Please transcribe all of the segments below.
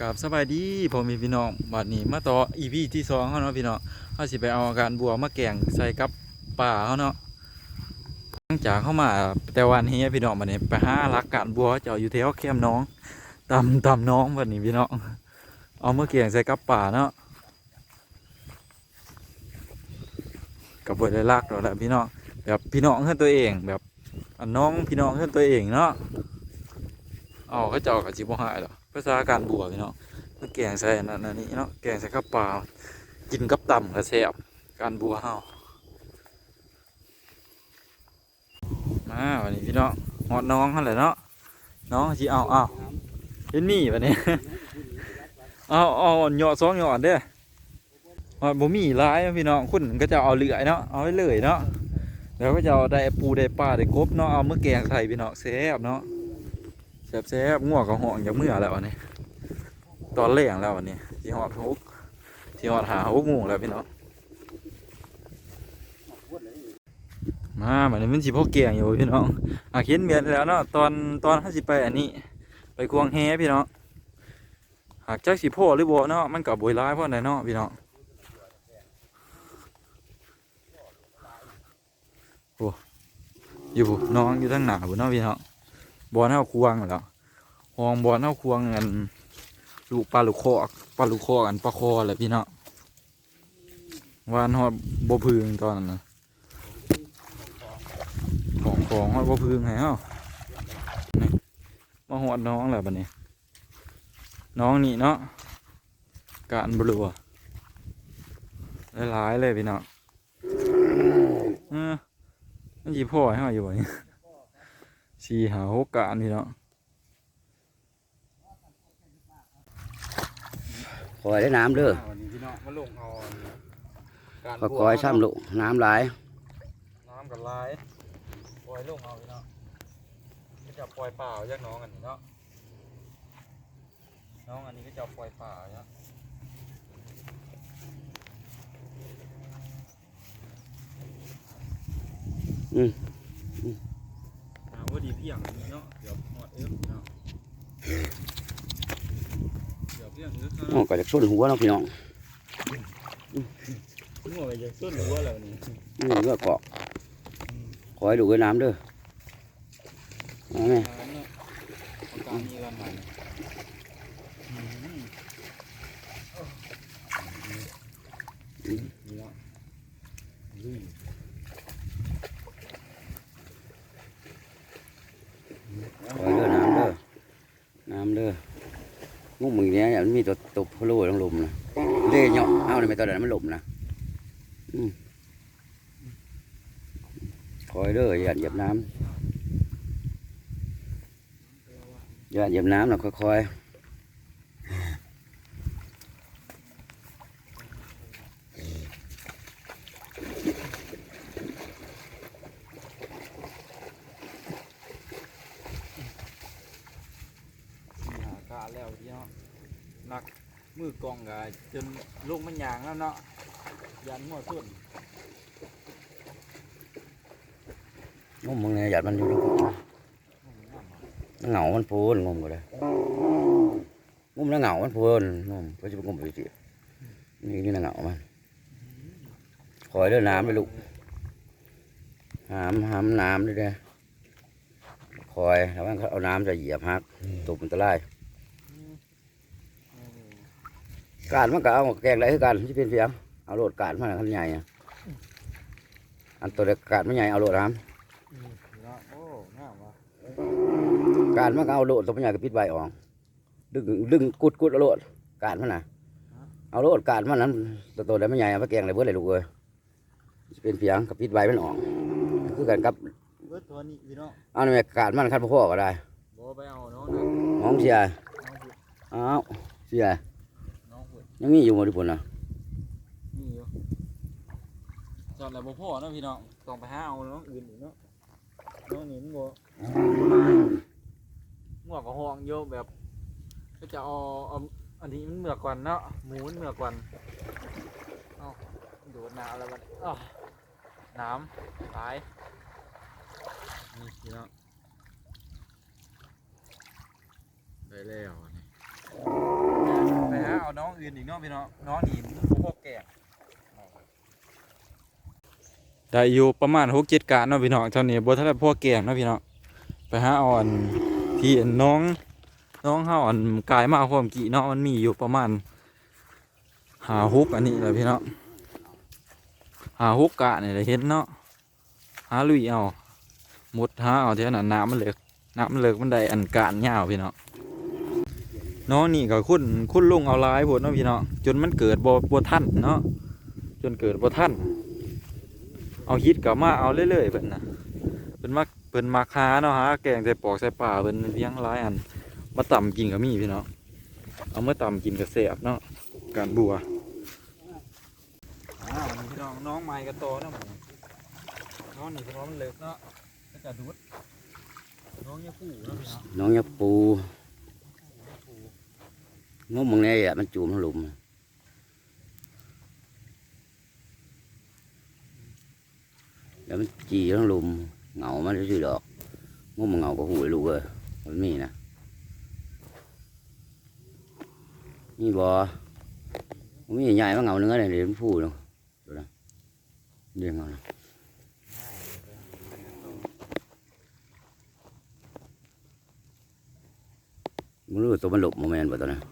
กับสบายดีผมมีพี่น้องบัดนี้มาต่ออีพีที่สองเขาเนาะพี่น้องเขาสิไปเอาอาการบัวมาแกงใส่กับป่าเขาเนาะหลังจากเข้ามาแต่วันนี้พี่น้องบัดนี้ไปหารักการบัวเจ้าอยู่แถวแคมน้องตำตำน้องบัดนี้พี่น้องเอามาแกงใส่กับป่าเนาะกับบได้รักเราแหละพี่น้องแบบพี่น้องเพื่อนตัวเองแบบนน้องพี่น้องเพื่อนตัวเองเนาะเอาเขาเจ้ากับจิบหายหรอ ภาษาการบัวพี่น้องมันแกงใส่นั่นนี่เนาะแกงใส่กับปลากินกับตำกระแซบการบัวเฮามาวันนี้พี่น้องหอดน้องเขาแหละเนาะน้องสิเอาเอาเห็นนี่วันนี้เอาเอาหยอดสองหยอดเด้อบ่มีหลายพี่น้องคุณก็จะเอาเหลือยเนาะเอาไว้เลยเนาะแล้วก็จะเอาได้ปูได้ปลาได้กบเนาะเอาเมื่อแกงใส่พี่น้องแซ่บเนาะ แซ่บแซบง่วงกับห่องจากเมื่อแล้ววันนี้ตอนเลี้ยงแล้ววันนี้ที่หอดฮุกที่หอดหาฮุกงูแล้วพี่น้องมาวันนี้มันสิพกเกียงอยู่พี่น้องอาเขียนเมียนแล้วเนาะตอนตอนห้าสิบไปอันนี้ ไปควงแฮพี่น้องหากจักสิพ่อหรือบ่เนาะมันกับบวยร้ายพราะไหนเนาะพี่น้องโอ้อยู่น้องอยู่ทั้งหนาบุเนาะพี่น้อง บอลเท่าควงเหรอหองบอลเท่าควงกันลูกปลาลูกคอปลาลูกคอกันปลาคอแหละพี่เนาะวานหอดบ่พึงตอนนั้นนะของของหอดบ่พึงไงเฮานี่มาหอดน้องแหละบัดนี้ น้องนี่เนาะการบลัวหลายๆเลยพี่เนาะเออมันจีพ่อให้มาอยู่วะนี่ สี่หาหกกะนี่เนาะคอยได้น้ำเด้อวันนี้พี่น้องมาลงเอาการก็คอยช่ำลูกน้ำหลาย น้ำกับลายปล่อยลงเอาพี่น้องก็จะปล่อยเปล่าจากน้องอันนี้เนาะ น้องอันนี้ก็จะปล่อยเปล่าเนาะน้ำว่าดี เพียงเนาะเดี๋ยวหอดเอิ๊บเนาะเดี๋ยวเพียงเอิ๊บน้องก็จะส้นหัวเนาะพี่น้องหัวไปจะส้นหัวแล้วนี่นี่เลือกเกาะขอให้ดูไว้น้ำเด้อเอาไหมน้ำเนาะเอาการนี้กันใหม่อยอืมนี่เนาะลุย คอยเด้อน้ำเด้อน้ำเด้องูมึงเนี้ยเนี่ยมันมีตัวตบพะโล้ทั้งลมนะเล่เนาะเอาในไม่ตอนนั้นมันลมนะคอยเด้ออย่าเหยียบน้ำอย่าเหยียบน้ำนะค่อยๆหาการแล้วที่ เนาะหนักมือกองกะจนลูกมันยางแล้วเนาะยันหัวสุดๆงูมึงเนี่ยหยัดมันอยู่ลูกมันเหงามันพูนงมก็ได้งมแล้วเหงามันพูนงมก็จะไปงมไปสินี่นี่น่ะเหงามันคอยเดินน้ำไปลูกหามหามน้ำด้วยเด้อคอยแล้วมันเขาเอาน้ำจะเหยียบฮักตกมันตะไล การมันก็เอาแกงไรคือกันที่เป็นเพียงเอาโลดการมันขันใหญ่อะอันตัวเด็กการมันใหญ่เอาโลดน้เนาะโอ้งามว่ะำการมันก็เอาโลดตัวมันใหญ่ก็ปิดใบออก ดึงดึงกุดกุดเอาโลดการมันน่ะเอาโลดการมันนั้นตัวตัวใดมันใหญ่เอาไปแกงอะไรเบื่อเลยลูกเอ้ยสิเป็นเพียงกับปิดใบมันออกคือกันกับเบิดตัวนี้พี่น้องเอาในการมันคันพ่อก็ได้บ่ไปเอาน้องนะน้องเสียน้องผุดอ้าวเสียน้องผุด ยังมีอยู่หมดทุกคนนะนี่อยู่จอดแล้วบ่พอเนาะพี่น้องต้องไปหาเอาน้องอื่นอีกเนาะน้องนี่มันบ่หัวกับห้องโยแบบ ก็จะเอาเอาอันนี้มันเหมือกก่อนเนาะหมูมันเหมือกก่อนเอาโดดน้ำแล้วมันอ้าวน้ำตายนี่พี่น้องได้แล้ว อันนี่นอีกเนาะพี่น้องน้องนี่มันบ่พอแก่ได้อยู่ประมาณ6 7กะเนาะพี่น้องเท่านี้บ่ทันได้พอแก่เนาะพี่น้องไปหาอาอันที่น้องน้องเฮาอันกายมาเอาความกี่เนาะมันมีอยู่ประมาณหาฮุกอันนี้แหละพี่น้องหาฮุกกะนี่แหละเห็นเนาะหาลุยเอาหมดหาเอาเท่านั้นน้ำมันเลิกน้ำมันเลิกมันได้อันกานยาวพี่น้อ งน้องนี่ก็คุ้นคุ้นลงเอาหลายพดเนาะพี่น้องจนมันเกิดบ่บ่ทันเนาะจนเกิดบ่ทันเอาฮิตกลับมาเอาเรื่อยๆเพิ่นน่ะเพิ่นมักเพิ่นมักหาเนาะหาแกงใส่ปอกใส่ป่าเพิ่นเลี้ยงหลายอันมาต่ำกินก็มีพี่น้องเอามาต่ำกินก็แซ่บเนาะการบัวอ่าวันนี้พี่น้องน้องไม้กระโตเนาะหมูน้องนี่พี่น้องมันเลิกเนาะก็จะดูดน้องยาปูเนาะพี่น้องน้องยาปู งมมึงเนี่ยอะมันจูมทั้งหลุมแล้วมันจีทั้งหลุมเหงามันจะชื่ดอกงมมันเหงาก็หูยลูกเอ้ยมันมีนะนี่บอมันมีใหญ่มาเหงาเนื้อเลยเดี๋ยวมันพูดเนาะดูนะเดี๋ยวเหงานะมึงรู้ตัวมันหลบโมเมนต์ป่ะตัวนั้น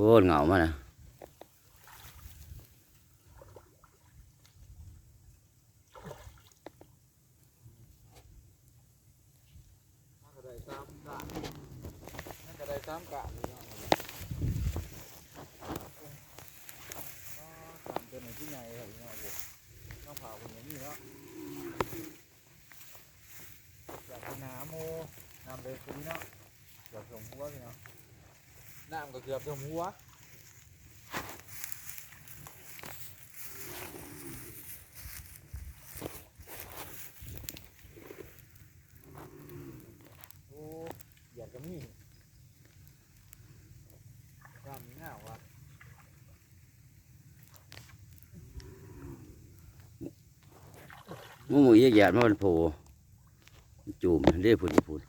โอ้ยเหงามานะมันก็ได้สามกะมันก็ได้สามกะน้องอ๋อสามตัวไหนที่ใหญ่ครับพี่น้องผมต้องเผาเป็นอย่างนี้เนาะอยากกินน้ำโมน้ำเลยตัวนี้เนาะ น้ำก็เกือบถึงหัวโอ้อยากจะมีน้ำมีหน้าวะมึงมือเยี่ยหยาดมันโผล่จูมเรียกพูดพูด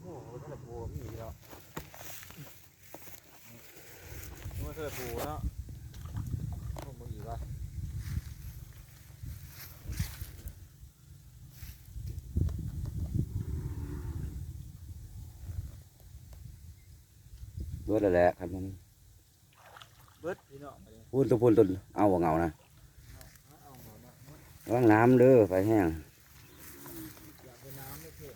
โอ้โหทะเลปูมีแล้วนี่ว่าทะเลปูเนาะโอ้มึงอีกวะ เบิดแล้วแหละครับมันเบิดพี่น้องมาเลยพูดตัวพูดตัวเอาว่าเหงานะเอาเอาเอาเนาะล้างน้ำเด้อไฟแห้งอยากไปน้ำไม่เท่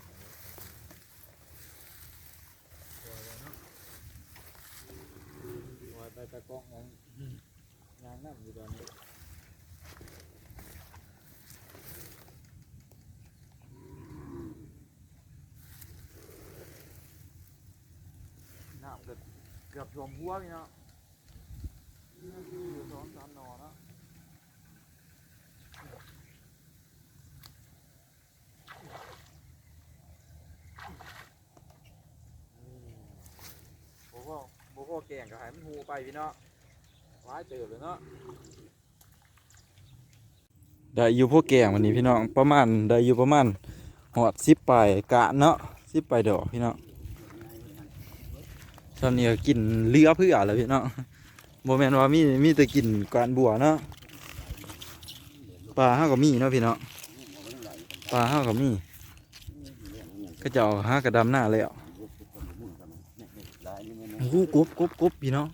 ปล่อยเลยเนาะปล่อยไปตะกองของยางน้ำอยู่ตอนนี้น้ำเกือบเกือบท่วมหัวพี่เนาะอยู่สองสามหนอเนาะบ่พอบ่พอแกงก็ให้มันหูไปพี่เนาะว้ายเติบเลยเนาะได้อยู่พวกแกงวันนี้พี่น้องประมาณได้อยู่ประมาณหอดสิบปลายกะเนาะสิบปลายดอกพี่น้อง ตอนนี้ก็กินเลือเพื่อแล้วพี่เน้องบ่แม่นว่ามีมีแต่กินการบัวเนาะปลาเฮาก็มีเนาะพี่น้องปลาเฮาก็มีก็จะเอาห้ากระดำหน้าแล้วโอ้โหกบกบกบพี่เน้อง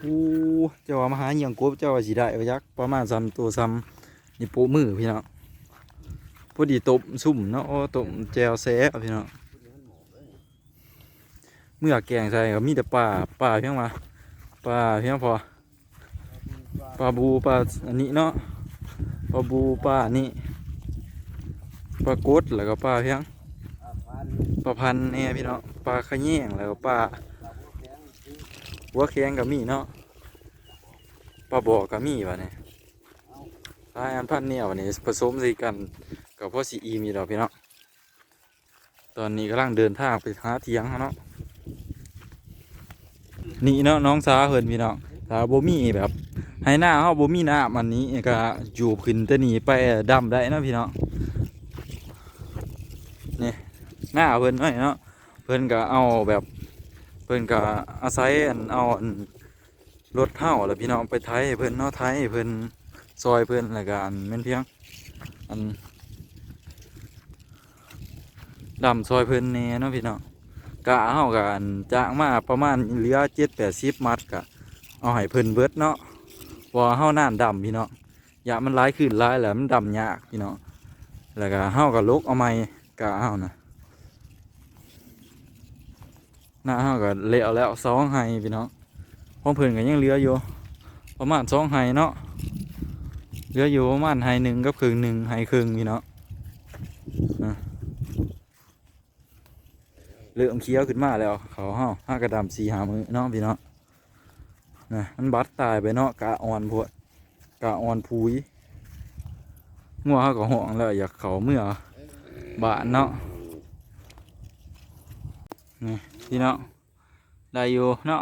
โอ้เจ้ามาหาเหี่ยงกบเจ้าว่าสิได้ว่ายักษ์ประมาณซ้ำตัวซ้ำนี่โปะมือพี่เน้องพอดีตบซุ่มเนาะตบแจวแซ่พี่เน้อง เมื่อแกงใส่ก็มีแต่ปลาปลาเพียงมาปลาเพียงพอปลาบูปลาอันนี้เนาะปลาบูปลาอันนี้ปลากดแล้วก็ปลาเพียงปลาพันเนี่ยพี่เน้องปลาขะแยงแล้วก็ปลาหัวแข็งกับมีเนาะปลาบอกกับมีวะเนี่ยลายอันพันเนี่ยวะเนี่ยผสมสีกันกับพ่อสีอีมีดอกพี่เนาะตอนนี้กำลังเดินทางไปหาเทียงเนาะ นี่เนาะน้องสาเฮินพี่เนาะถ้าบ่มีแบบให้หน้าเขาบ่มีหน้ำอันนี้ก็อยู่ขึ้นแต่นี่ไปดำได้เนาะพี่เนาะนี่หน้าเพิ่นไว้เนาะเพิ่นก็เอาแบบเพิ่นก็อาศัยอันเอาอันรถเท่าแล้วพี่น้องไปไถให้เพิ่นเนาะไถให้เพิ่นซอยเพิ่นแล้วก็อันแม่นเพียงอันดำซอยเพิ่นแน่เนาะพี่น้อง กะเฮากันจ้างมาประมาณเหลือ7-80มัดก็เอาให้เพิ่นเบิดเนาะเพราะว่าเฮาน่านดำพี่เน้องอย่ามันหลายขึ้นหลายแล้วมันดำยากพี่เน้องแล้วก็เฮาก็ลกเอาใหม่กะเฮานะหน้าเฮาก็เละแล้วสองไฮพี่เน้องของเพิ่นก็ยังเหลืออยู่ประมาณสองไฮเนาะเหลืออยู่ประมาณไฮหนึ่งกับครึ่งหนึ่งไฮครึ่งพี่เน้องอะ เริ่มเคี้ยวขึ้นมาแล้ว เขาเฮาห้ากระดำสีหามือเนาะพี่เน้องนะมันบัดตายไปเนาะกะอ่อนพวดกะอ่อนพุยงัวเฮาก็ห่วงแล้วอยากเขาเมื่อบานเนาะพี่เนาะได้อยู่เนาะ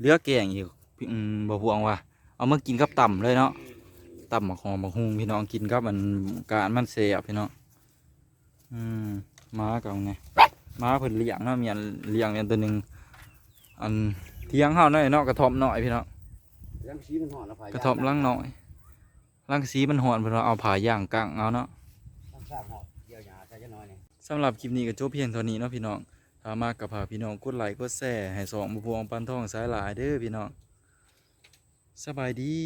เลือแกงอีกพี่อืมบ่พวงว่าเอามากินกับต่ำเลยเนาะต่ำหมักหอมหมักฮุงพี่น้องกินกับมันการมันเสียพี่น้องอืมม้ากับไง ม้าเพิ่นเลี้ยงเนาะมีอันเลี้ยงอันตัวหนึ่งอันเทียงเฮาหน่อยเนาะกระท่อมหน่อยพี่น้องยังชี้มันหอนแล้วไฟกระท่อมลังหน่อยลังสีมันหอนเพิ่นว่าเอาผ่าย่างกลางเอาเนาะสร้างหอบเกี่ยวหยาใส่จะน้อยนี่สำหรับคลิปนี้ก็จบเพียงเท่านี้เนาะพี่น้องถ้ามากกับพาพี่น้องกดไลค์กดแชร์ให้สองบุพวงปันทองสายหลายเด้อพี่น้องสบายดี